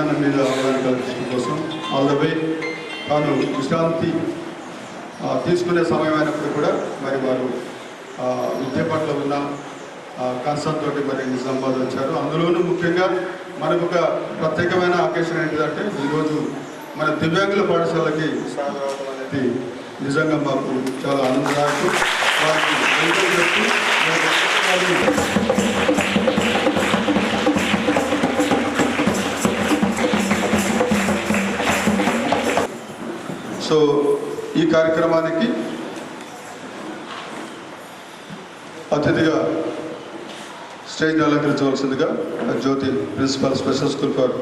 విజ్ఞానం మీద అవగాహన కల్పించడం కోసం ఆల్ ద వే తాను విశ్రాంతి తీసుకునే సమయం అయినప్పుడు కూడా మరి వారు విద్య పట్ల ఉన్న కన్సర్న్ తోటి మరి నిజామాబాద్ వచ్చారు. అందులోనూ ముఖ్యంగా మనకు ఒక ప్రత్యేకమైన ఆకేషన్ ఏంటిదంటే ఈరోజు మన దివ్యాంగుల పాఠశాలకి అనేది నిజంగా మాకు చాలా ఆనందదాయకం. వారికి సో ఈ కార్యక్రమానికి అతిథిగా stage అలంకరించవలసిందిగా Jyothi principal special school for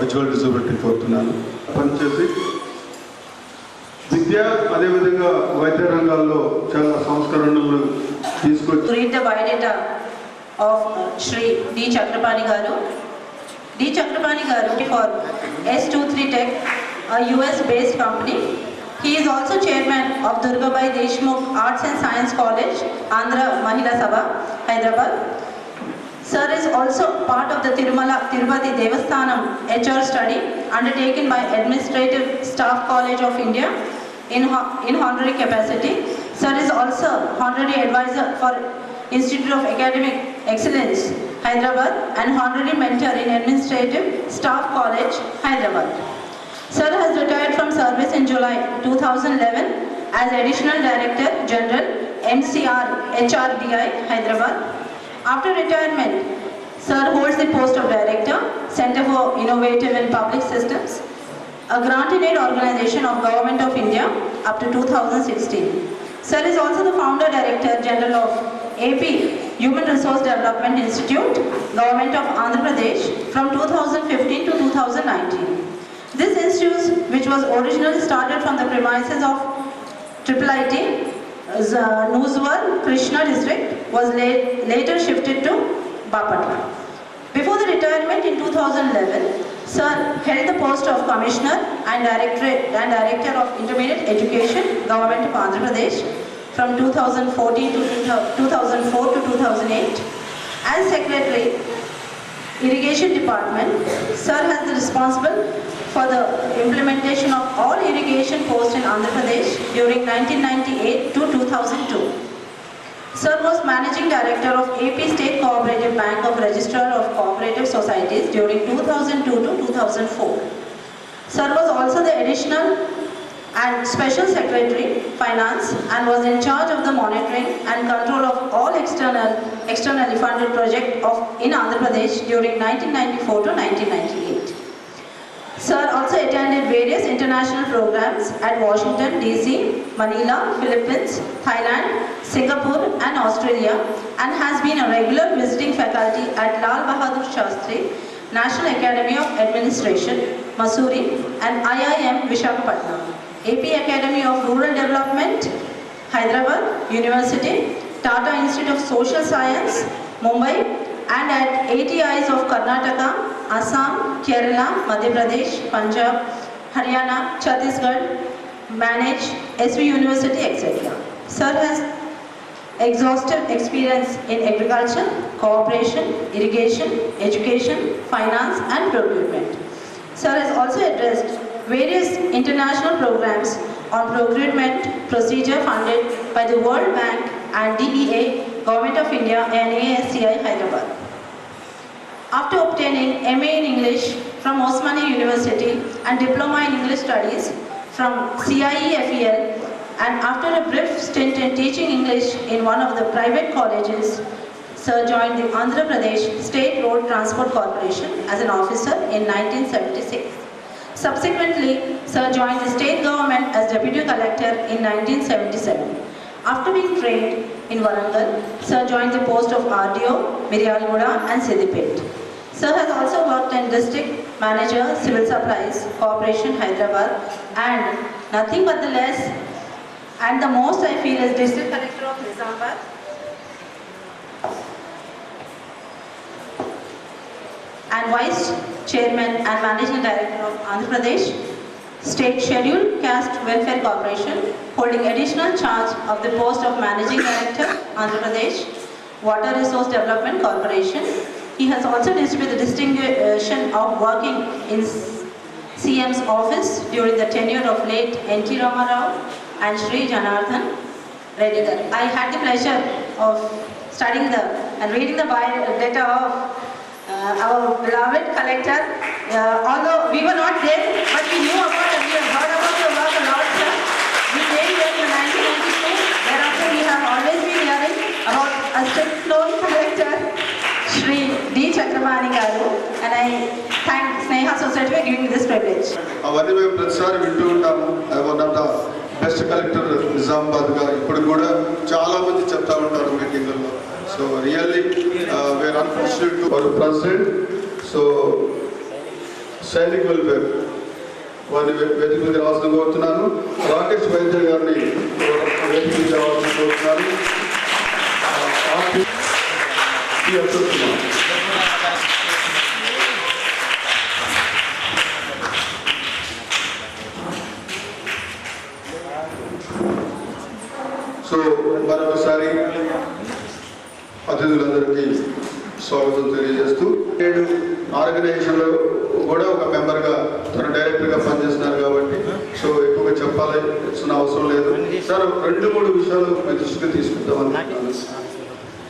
visual disability కోరుతున్నాను పనిచేసి విద్య అదేవిధంగా వైద్య రంగాల్లో చాలా సంస్కరణలు తీసుకొచ్చి to read డి చక్రపాణి గారు డి చక్రపాణి గారు Chakrapani Garu. D. Chakrapani Garu for S23 Tech, a US-based company. He is also chairman of Durgabai Deshmukh Arts and Science College, Andhra Mahila Sabha, Hyderabad. Sir is also part of the Tirumala Tirupati Devasthanam HR study undertaken by Administrative Staff College of India in, in honorary capacity. Sir is also honorary advisor for Institute of Academic Excellence, Hyderabad and honorary mentor in Administrative Staff College, Hyderabad. Sir has retired from service in July 2011 as Additional Director General MCR HRDI Hyderabad. After retirement, Sir holds the post of Director, Center for Innovative and Public Systems, a grant-in-aid organization of Government of India up to 2016. Sir is also the Founder Director General of AP Human Resource Development Institute, Government of Andhra Pradesh from 2015 to 2019. Which was originally started from the premises of Triple IT, uh, Nuzwar, Krishna district, was la- later shifted to Bapatla. Before the retirement in 2011, Sir held the post of Commissioner and Director, and Director of Intermediate Education, Government of Andhra Pradesh from 2014 to 2004 to 2008. As Secretary, Irrigation Department, Sir has the responsible for the implementation of all irrigation posts in Andhra Pradesh during 1998 to 2002. Sir was Managing Director of AP State Cooperative Bank of Registrar of Cooperative Societies during 2002 to 2004. Sir was also the additional and Special Secretary, Finance, and was in charge of the monitoring and control of all external, externally funded project of, in Andhra Pradesh during 1994 to 1998. Sir also attended various international programs at Washington, D.C., Manila, Philippines, Thailand, Singapore and Australia and has been a regular visiting faculty at Lal Bahadur Shastri, National Academy of Administration, Missouri and IIM Vishakhapatnam, AP Academy of Rural Development, Hyderabad University, Tata Institute of Social Science, Mumbai and at ATIs of Karnataka, Assam, Kerala, Madhya Pradesh, Punjab, Haryana, Chhattisgarh, manage SV University, etc. Sir has exhaustive experience in agriculture, cooperation, irrigation, education, finance and procurement. Sir has also addressed various international programs on procurement procedure funded by the World Bank and DEA, Government of India and ASCI Hyderabad. After obtaining MA in English from Osmania University and Diploma in English Studies from CIEFEL and after a brief stint in teaching English in one of the private colleges, Sir joined the Andhra Pradesh State Road Transport Corporation as an officer in 1976. Subsequently, Sir joined the state government as Deputy Collector in 1977. After being trained in Warangal, Sir joined the post of RDO, Miryalguda and Siddipet. Sir has also worked in District Manager, Civil Supplies, Corporation, Hyderabad and nothing but the less and the most I feel is District Collector of Nizamabad. And Vice Chairman and Managing Director of Andhra Pradesh State Scheduled Caste Welfare Corporation, holding additional charge of the post of Managing Director, Andhra Pradesh Water Resource Development Corporation. He has also received the distinction of working in CM's office during the tenure of late N.T. Ramarao and Sri Janardhan Reddy. I had the pleasure of studying the and reading the bio letter of uh, our beloved collector. Uh, although we were not there, but we knew about and we have heard about your work a lot, sir. We came here in 1992. Thereafter, we have always been hearing about a strict loan collector, Shri D Chakramani garu and I thank Sneha society for giving me this అవన్నీ మేము ప్రతిసారి వింటూ ఉంటాము. One of the best collector నిజామాబాద్గా ఇప్పుడు కూడా చాలా మంది చెప్తా ఉంటారు మీటింగ్లలో. So really were unfortunate to our president so Sainik welfare వారిని వేదిక మీద రావాల్సిన కోరుతున్నాను. రాకేష్ వైద్య గారిని వేదిక మీద రావాల్సిన కోరుతున్నాను. టి. అశోక్ కుమార్ సో మరొకసారి అతిథులందరికీ స్వాగతం తెలియజేస్తూ నేడు ఆర్గనైజేషన్లో కూడా ఒక మెంబర్గా తన డైరెక్టర్గా పనిచేస్తున్నారు కాబట్టి సో ఎక్కువగా చెప్పాల్సిన అవసరం లేదు సార్ రెండు మూడు విషయాలు మీ దృష్టికి తీసుకుంటాం అనుకుంటున్నాను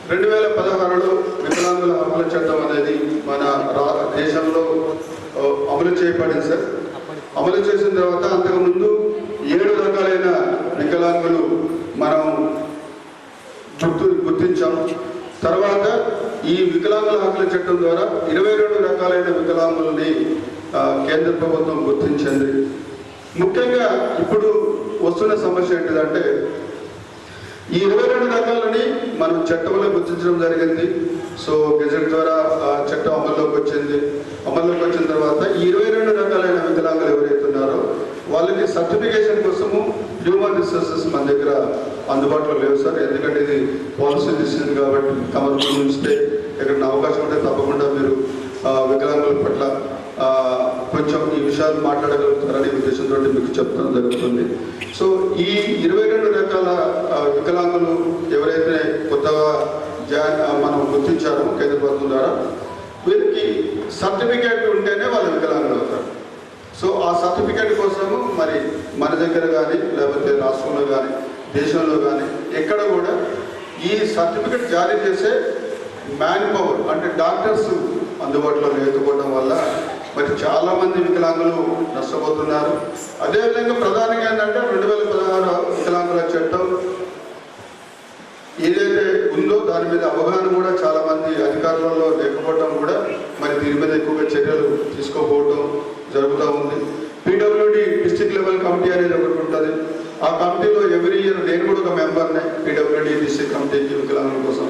రెండు వేల పదహారులో వికలాంగుల హక్కుల చట్టం అనేది మన దేశంలో అమలు చేయబడింది సార్. అమలు చేసిన తర్వాత అంతకుముందు ఏడు రకాలైన వికలాంగులు మనం గుర్తు గుర్తించాం. తర్వాత ఈ వికలాంగుల హక్కుల చట్టం ద్వారా ఇరవై రెండు రకాలైన వికలాంగులని కేంద్ర ప్రభుత్వం గుర్తించింది. ముఖ్యంగా ఇప్పుడు వస్తున్న సమస్య ఏంటిదంటే ఈ ఇరవై రెండు రకాలని మనం చట్టంలో గుర్తించడం జరిగింది. సో గెజెట్ ద్వారా ఆ చట్టం అమల్లోకి వచ్చింది. అమల్లోకి వచ్చిన తర్వాత ఈ ఇరవై రెండు రకాలైన వికలాంగులు ఎవరైతే ఉన్నారో వాళ్ళకి సర్టిఫికేషన్ కోసము హ్యూమన్ రిసోర్సెస్ మన దగ్గర అందుబాటులో లేవు సార్. ఎందుకంటే ఇది పాలసీ డిసిషన్ కాబట్టి తమరు ఉంచితే ఎక్కడైనా అవకాశం ఉంటే తప్పకుండా మీరు వికలాంగుల పట్ల కొంచెం ఈ విషయాలు మాట్లాడగలుగుతారనే ఉద్దేశంతో మీకు చెప్పడం జరుగుతుంది. సో ఈ ఇరవై రెండు రకాల వికలాంగులు ఎవరైతే కొత్తగా జా- మనం గుర్తించారో కేంద్ర ప్రభుత్వం ద్వారా వీరికి సర్టిఫికేట్ ఉంటేనే వాళ్ళు వికలాంగులు అవుతారు. సో ఆ సర్టిఫికేట్ కోసము మరి మన దగ్గర కానీ లేకపోతే రాష్ట్రంలో కానీ దేశంలో కానీ ఎక్కడ కూడా ఈ సర్టిఫికేట్ జారీ చేసే మ్యాన్ పవర్ అంటే డాక్టర్స్ అందుబాటులో లేకపోవడం వల్ల మరి చాలా మంది వికలాంగులు నష్టపోతున్నారు. అదేవిధంగా ప్రధానంగా ఏంటంటే రెండు వేల పదహారు వికలాంగుల చట్టం ఏదైతే ఉందో దాని మీద అవగాహన కూడా చాలా మంది అధికారులలో లేకపోవడం కూడా మరి దీని మీద ఎక్కువగా చర్యలు తీసుకోకపోవడం జరుగుతూ ఉంది. పీడబ్ల్యూడి డిస్టిక్ లెవెల్ కమిటీ అనేది ఒకటి ఉంటుంది. ఆ కమిటీలో ఎవ్రీ ఇయర్ నేను కూడా ఒక మెంబర్నే పీడబ్ల్యూడి డిస్టిక్ కమిటీకి వికలాంగుల కోసం.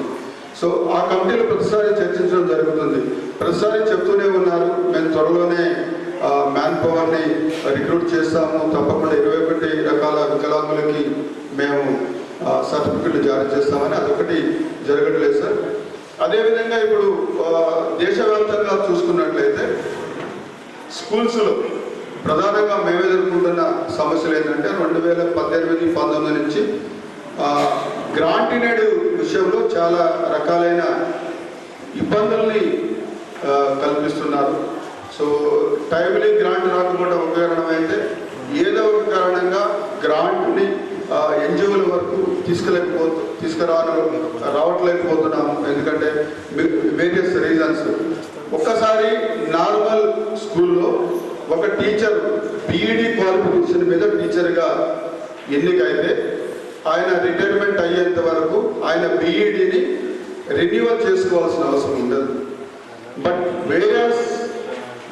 సో ఆ కమిటీలో ప్రతిసారి చర్చించడం జరుగుతుంది. ప్రతిసారి చెప్తూనే ఉన్నారు. మేము త్వరలోనే మ్యాన్ పవర్ని రిక్రూట్ చేస్తాము. తప్పకుండా ఇరవై ఒకటి రకాల వికలాంగులకి మేము సర్టిఫికెట్లు జారీ చేస్తామని అదొకటి జరగట్లేదు సార్. అదేవిధంగా ఇప్పుడు దేశవ్యాప్తంగా చూసుకున్నట్లయితే స్కూల్స్లో ప్రధానంగా మేము ఎదుర్కొంటున్న సమస్యలు ఏంటంటే రెండు వేల పద్దెనిమిది పంతొమ్మిది నుంచి గ్రాంటినేడు విషయంలో చాలా రకాలైన ఇబ్బందుల్ని కల్పిస్తున్నారు. సో టైమ్లీ గ్రాంట్ రాకపోవడం ఒక కారణం అయితే ఏదో ఒక కారణంగా గ్రాంట్ని ఎన్జిఓల వరకు తీసుకెళ్ళకపో తీసుకురా రావట్లేకపోతున్నాము. ఎందుకంటే వేరియస్ రీజన్స్ ఒక్కసారి నార్మల్ స్కూల్లో ఒక టీచర్ బీఈడి క్వాలిఫికేషన్ మీద టీచర్గా ఎన్నికైతే ఆయన రిటైర్మెంట్ అయ్యేంత వరకు ఆయన బీఈడిని రెన్యువల్ చేసుకోవాల్సిన అవసరం ఉండదు. బట్ వేరియస్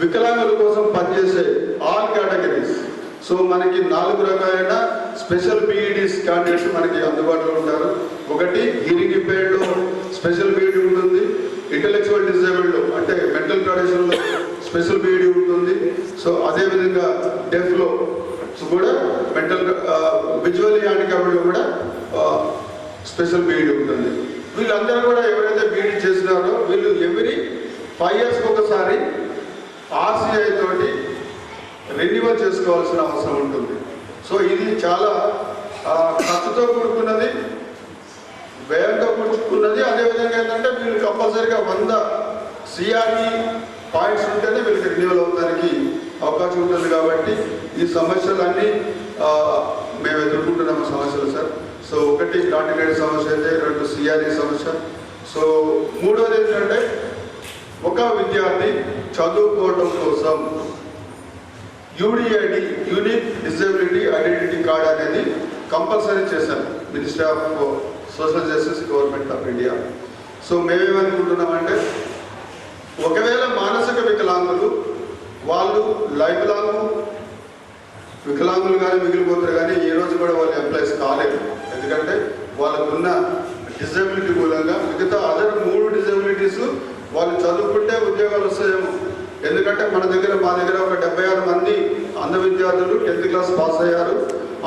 వికలాంగుల కోసం పనిచేసే ఆల్ కేటగిరీస్ సో మనకి నాలుగు రకాలైన స్పెషల్ బీఈడీస్ క్యాండిడేట్స్ మనకి అందుబాటులో ఉంటారు. ఒకటి హియరింగ్ ఇంపేర్డ్లో స్పెషల్ బీఈడి ఉంటుంది. ఇంటలెక్చువల్ డిసేబుల్డ్ అంటే మెంటల్ కండిషన్లో స్పెషల్ బీఈడీ ఉంటుంది. సో అదేవిధంగా డెఫ్లో కూడా మెంటల్ విజువల్ హ్యాండిక్యాప్లో కూడా స్పెషల్ బీఈడీ ఉంటుంది. వీళ్ళందరూ కూడా ఎవరైతే బీఈడి చేసినారో వీళ్ళు ఎవ్రీ ఫైవ్ ఇయర్స్కి ఒకసారి ఆర్సీఐ తోటి రెన్యువల్ చేసుకోవాల్సిన అవసరం ఉంటుంది. సో ఇది చాలా ఖర్చుతో కూడుకున్నది వ్యయంతో కూడుకున్నది. అదేవిధంగా ఏంటంటే వీళ్ళు కంపల్సరీగా వంద సిఆర్ఈ పాయింట్స్ ఉంటేనే వీళ్ళకి రెన్యువల్ అవడానికి అవకాశం ఉంటుంది కాబట్టి ఈ సమస్యలన్నీ మేము ఎదుర్కొంటున్నాము సమస్యలు సార్. సో ఒకటి గ్రాంటినేట్ సమస్య అయితే రెండు సిఆర్ఈ సమస్య. సో మూడోది ఏంటంటే ఒక విద్యార్థి చదువుకోవడం కోసం UDID unique disability identity card అనేది కంపల్సరీ చేశారు. Ministry of social justice government of India. So మేమేమనుకుంటున్నామంటే ఒకవేళ మానసిక వికలాంగులు వాళ్ళు లైఫ్ లాంగ్ వికలాంగులుగానే మిగిలిపోతారు కానీ ఈ రోజు కూడా వాళ్ళు ఎంప్లాయీస్ కాలేదు. ఎందుకంటే వాళ్ళకున్న డిజబిలిటీ మూలంగా మిగతా అదర్ మూడు డిజబిలిటీస్ వాళ్ళు చదువుకుంటే ఉద్యోగాలు వస్తాయేమో. ఎందుకంటే మన దగ్గర మా దగ్గర ఒక డెబ్బై ఆరు మంది అంధ విద్యార్థులు టెన్త్ క్లాస్ పాస్ అయ్యారు.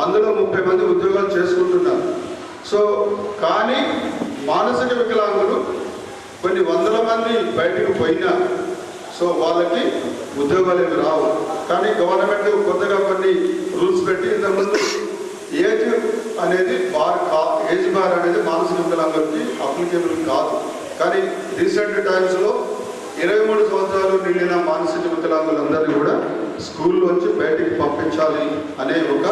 అందులో ముప్పై మంది ఉద్యోగాలు చేసుకుంటున్నారు. సో కానీ మానసిక వికలాంగులు కొన్ని వందల మంది బయటకు పోయినా సో వాళ్ళకి ఉద్యోగాలు ఏమి రావు. కానీ గవర్నమెంట్ కొత్తగా కొన్ని రూల్స్ పెట్టి ఇంతకుముందు ఏజ్ అనేది బార్ కా ఏజ్ బార్ అనేది మానసిక వికలాంగులకి అప్లికేబుల్ కాదు. కానీ రీసెంట్ టైమ్స్లో ఇరవై మూడు సంవత్సరాలు నిండిన మానసిక వికలాంగులందరినీ కూడా స్కూల్లోంచి బయటికి పంపించాలి అనే ఒక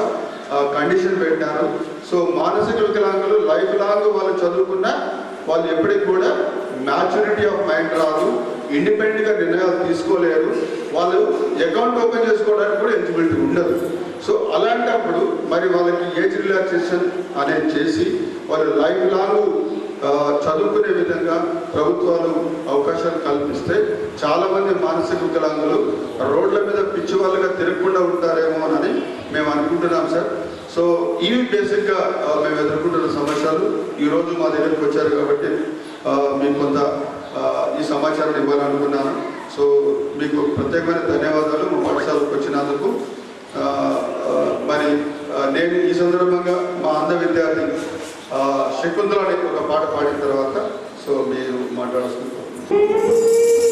కండిషన్ పెట్టారు. సో మానసిక వికలాంగులు లైఫ్ లాంగ్ వాళ్ళు చదువుకున్న వాళ్ళు ఎప్పటికి కూడా మ్యాచ్యూరిటీ ఆఫ్ మైండ్ రాదు ఇండిపెండెంట్గా నిర్ణయాలు తీసుకోలేరు. వాళ్ళు అకౌంట్ ఓపెన్ చేసుకోవడానికి కూడా ఎలిజిబిలిటీ ఉండదు. సో అలాంటప్పుడు మరి వాళ్ళకి ఏజ్ రిలాక్సేషన్ అనేది చేసి వాళ్ళు లైఫ్ లాంగ్ చదువుకునే విధంగా ప్రభుత్వాలు అవకాశాలు కల్పిస్తే చాలామంది మానసిక వికలాంగులు రోడ్ల మీద పిచ్చి వాళ్ళుగా తిరగకుండా ఉంటారేమో అని మేము అనుకుంటున్నాం సార్. సో ఇవి బేసిక్గా మేము ఎదుర్కొంటున్న సమస్యలు. ఈరోజు మా దగ్గరికి వచ్చారు కాబట్టి మేము మీకు కొంత ఈ సమాచారం ఇవ్వాలనుకున్నాను. సో మీకు ప్రత్యేకమైన ధన్యవాదాలు. మా పాఠశాలకు వచ్చినందుకు మరి నేను ఈ సందర్భంగా మా అంధ విద్యార్థి శకుంతల అనే ఒక పాట పాడిన తర్వాత సో మీరు మాట్లాడుతున్నారు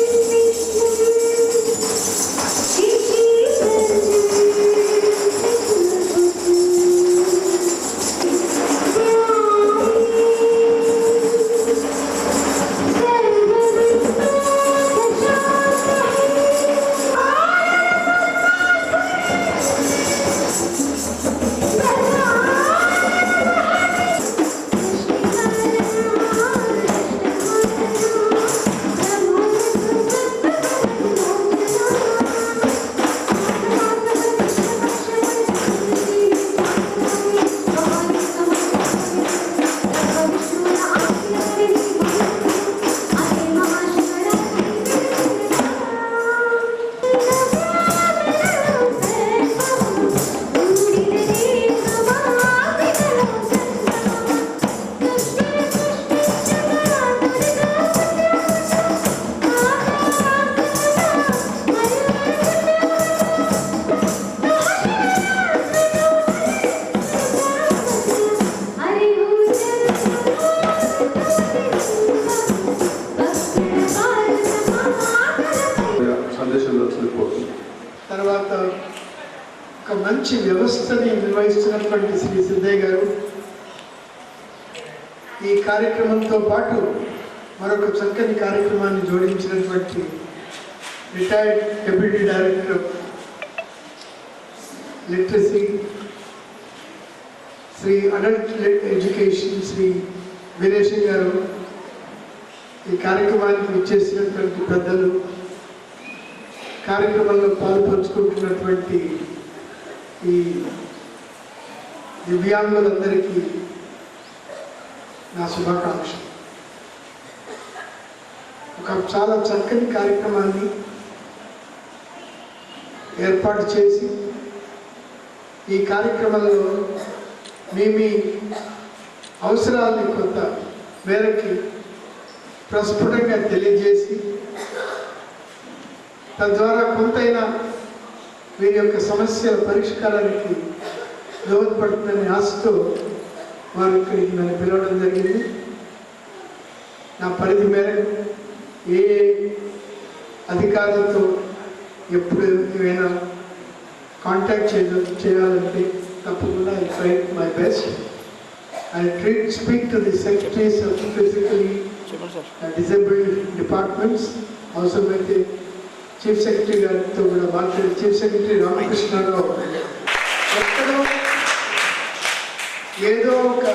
literacy Shri adult education Shri Veeresham garu ఈ కార్యక్రమానికి ఇచ్చేసినటువంటి పెద్దలు కార్యక్రమంలో పాల్పంచుకుంటున్నటువంటి ఈ దివ్యాంగులందరికీ నా శుభాకాంక్షలు. ఒక చాలా చక్కని కార్యక్రమాన్ని ఏర్పాటు చేసి ఈ కార్యక్రమంలో మీ మీ అవసరాలని కొంత మేరకి ప్రస్ఫుటంగా తెలియజేసి తద్వారా కొంతైనా వీరి యొక్క సమస్యల పరిష్కారానికి దోహదపడుతుందని ఆశతో వారు ఇక్కడికి నన్ను పిలవడం జరిగింది. నా పరిధి మేరకు ఏ అధికారులతో ఎప్పుడు ఏమైనా కాంటాక్ట్ చేయ చేయాలంటే తప్పకుండా I try my best I treat speak to the secretaries of physically disabled departments అవసరమైతే చీఫ్ సెక్రటరీ గారితో కూడా మాట్లాడి చీఫ్ సెక్రటరీ రామకృష్ణరావు ఎక్కడో ఏదో ఒక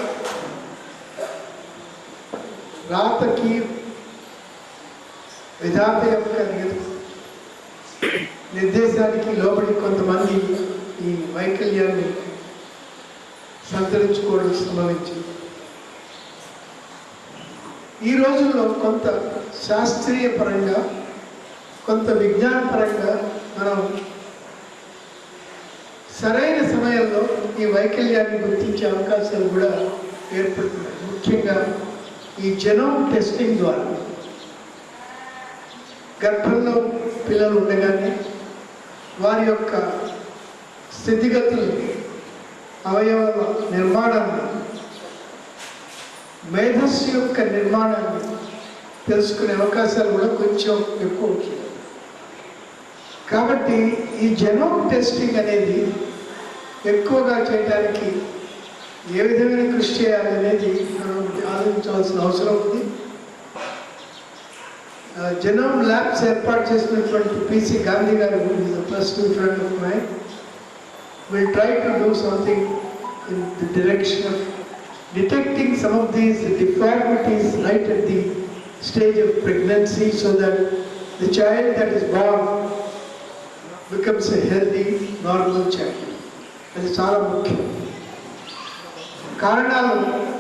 రాతకి విధాత యొక్క నిర్దేశానికి లోబడి కొంతమంది ఈ వైకల్యాన్ని సంతరించుకోవడం సంభవించింది. ఈ రోజుల్లో కొంత శాస్త్రీయ పరంగా కొంత విజ్ఞాన పరంగా మనం సరైన సమయంలో ఈ వైకల్యాన్ని గుర్తించే అవకాశాలు కూడా ఏర్పడుతున్నాయి. ముఖ్యంగా ఈ జెనోమ్ టెస్టింగ్ ద్వారా. గర్భంలో పిల్లలు ఉండగానే వారి యొక్క స్థితిగతులు అవయవాల నిర్మాణాన్ని మేధస్సు యొక్క నిర్మాణాన్ని తెలుసుకునే అవకాశాలు కూడా కొంచెం ఎక్కువ కాబట్టి ఈ జెనోమ్ టెస్టింగ్ అనేది ఎక్కువగా చేయడానికి ఏ విధమైన కృషి చేయాలి అనేది మనం ఆలోచించాల్సిన అవసరం ఉంది. జెనోమ్ ల్యాబ్స్ ఏర్పాటు చేసినటువంటి PC Gandhi garu personal friend of my will try to do something in the direction of detecting some of these deformities right at the stage of pregnancy so that the child that is born becomes a healthy, normal child. అది చాలా ముఖ్యం కారణాలు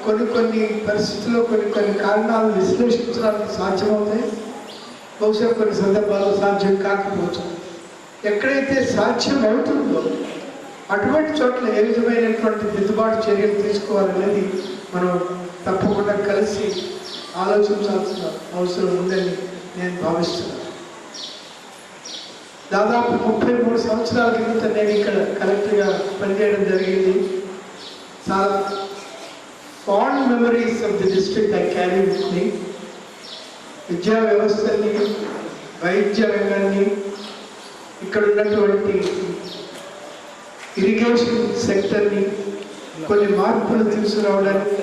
కొన్ని కొన్ని పరిస్థితుల్లో కొన్ని కొన్ని కారణాలు విశ్లేషించడానికి సాధ్యమవుతాయి బహుశా కొన్ని సందర్భాల్లో సాధ్యం కాకపోవచ్చు. ఎక్కడైతే సాధ్యం అవుతుందో అటువంటి చోట్ల ఏ విధమైనటువంటి దిద్దుబాటు చర్యలు తీసుకోవాలనేది మనం తప్పకుండా కలిసి ఆలోచించాల్సిన అవసరం ఉందని నేను భావిస్తున్నాను. దాదాపు ముప్పై మూడు సంవత్సరాల క్రితం నేను ఇక్కడ కలెక్టర్గా పనిచేయడం జరిగింది. చాలా fond memories of the district I carry with me విద్యా వ్యవస్థని వైద్య రంగాన్ని ఇక్కడ ఉన్నటువంటి ఇరిగేషన్ సెక్టర్ని కొన్ని మార్పులు తీసుకురావడానికి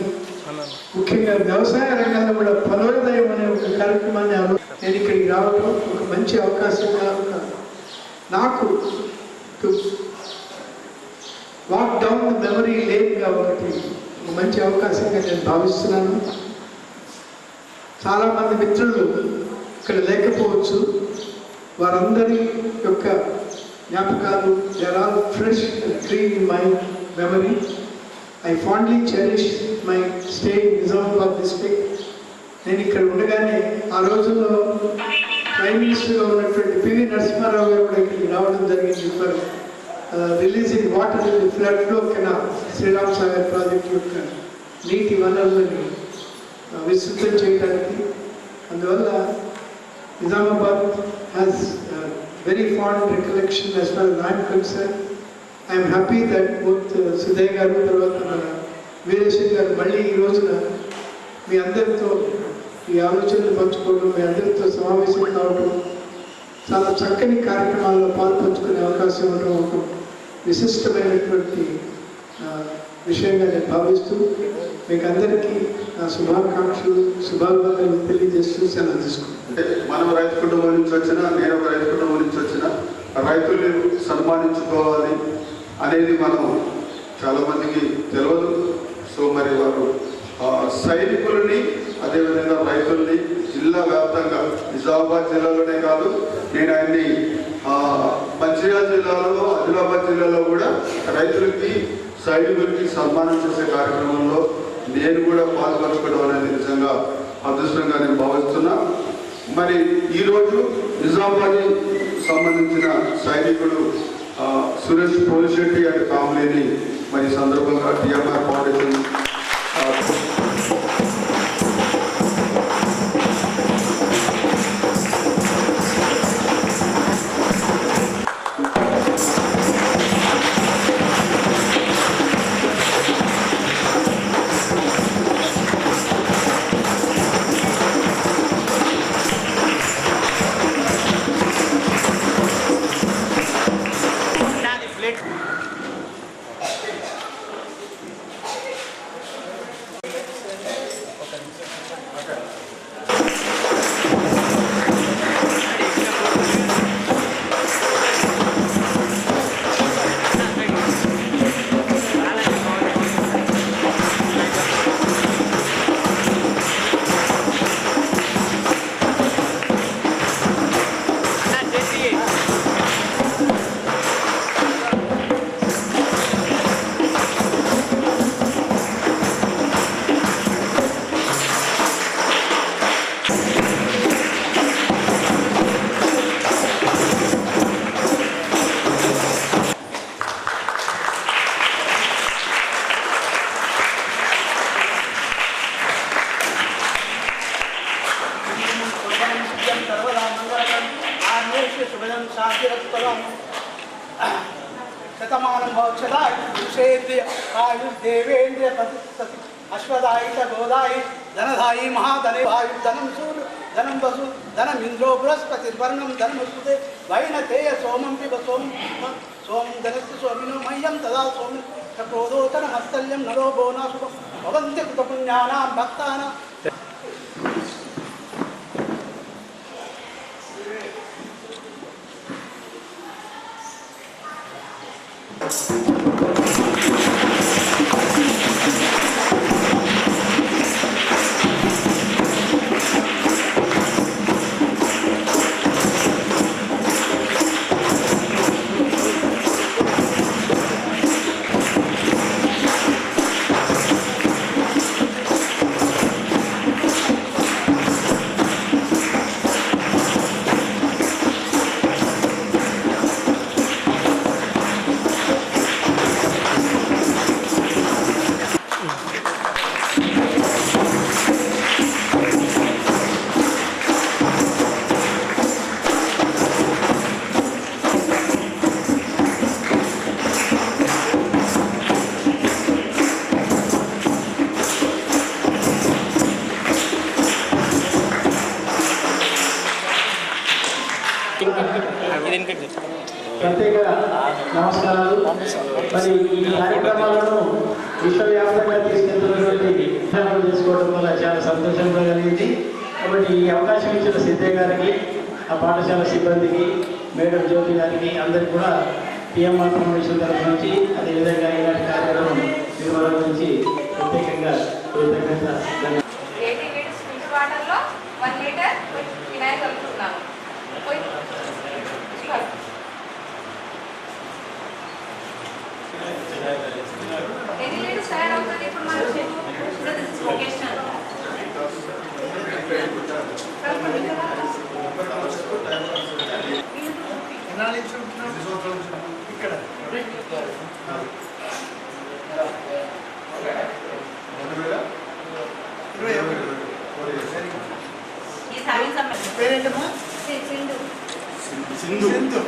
ముఖ్యంగా వ్యవసాయ రంగంలో కూడా ఫలోదయం అనే ఒక కార్యక్రమాన్ని నేను ఇక్కడికి రావడం ఒక మంచి అవకాశంగా నాకు వాక్ డౌన్ మెమరీ లేన్గా ఒకటి ఒక మంచి అవకాశంగా నేను భావిస్తున్నాను. చాలామంది మిత్రులు ఇక్కడ లేకపోవచ్చు. వారందరి యొక్క జ్ఞాపకాలు there all fresh clean in my memory I fondly cherish my stay Nizamabad district నేను ఇక్కడ ఉండగానే ఆ రోజుల్లో ప్రైమ్ మినిస్టర్గా ఉన్నటువంటి పివి నరసింహారావు గారు కూడా ఇక్కడికి రావడం జరిగింది for releasing water ఫ్లడ్లో the flood Sriram Sagar project యొక్క నీటి వనరులని విస్తృతం చేయడానికి. అందువల్ల Nizamabad has very fond recollection as far as concern I'm happy that both Sudhay garu తర్వాత మన వీరేశన్ గారు మళ్ళీ ఈ రోజున మీ అందరితో ఈ ఆలోచనలు పంచుకోవడం మీ అందరితో సమావేశం కావడం చాలా చక్కని కార్యక్రమాల్లో పాల్పంచుకునే అవకాశం ఉండడం ఒక విశిష్టమైనటువంటి విషయంగా నేను భావిస్తూ మీకు అందరికీ నా శుభాకాంక్షలు శుభాకాంక్షలు తెలియజేస్తూ సెలవు తీసుకుంటాను మనం రైతు కుటుంబం నుంచి వచ్చిన నేను ఒక రైతు కుటుంబం నుంచి వచ్చిన రైతుల్ని సన్మానించుకోవాలి అనేది మనం చాలామందికి తెలియదు సో మరి వారు సైనికులని అదేవిధంగా రైతుల్ని జిల్లా వ్యాప్తంగా నిజామాబాద్ జిల్లాలోనే కాదు నేను ఆయన్ని మంచిర్యాల జిల్లాలో ఆదిలాబాద్ జిల్లాలో కూడా రైతులకి సైనికులకి సన్మానం చేసే కార్యక్రమంలో నేను కూడా పాల్పంచుకోవడం అనేది నిజంగా అదృష్టంగా నేను భావిస్తున్నా. మరి ఈరోజు నిజామాబాద్ సంబంధించిన సైనికుడు సురేష్ పోలిశెట్టి అండ్ కామ్లేని మరి సందర్భంగా టీఆర్ఆర్ ఫౌండేషన్ ವಾಗ್ದಾನ పాఠశాల సిబ్బందికి మేడం జ్యోతి గారికి అందరికీ కూడా పిఎంఆర్ ఫౌండేషన్ తరఫు నుంచి అదేవిధంగా ఇలాంటి కార్యక్రమం నిర్వహించి ప్రత్యేకంగా ఎన్నాళ్ళు నుంచి ఉంటున్నావు ఇక్కడ. ఇరవై ఒకటి. పేరేంటమ్మా? సింధు. సింధు. సింధు.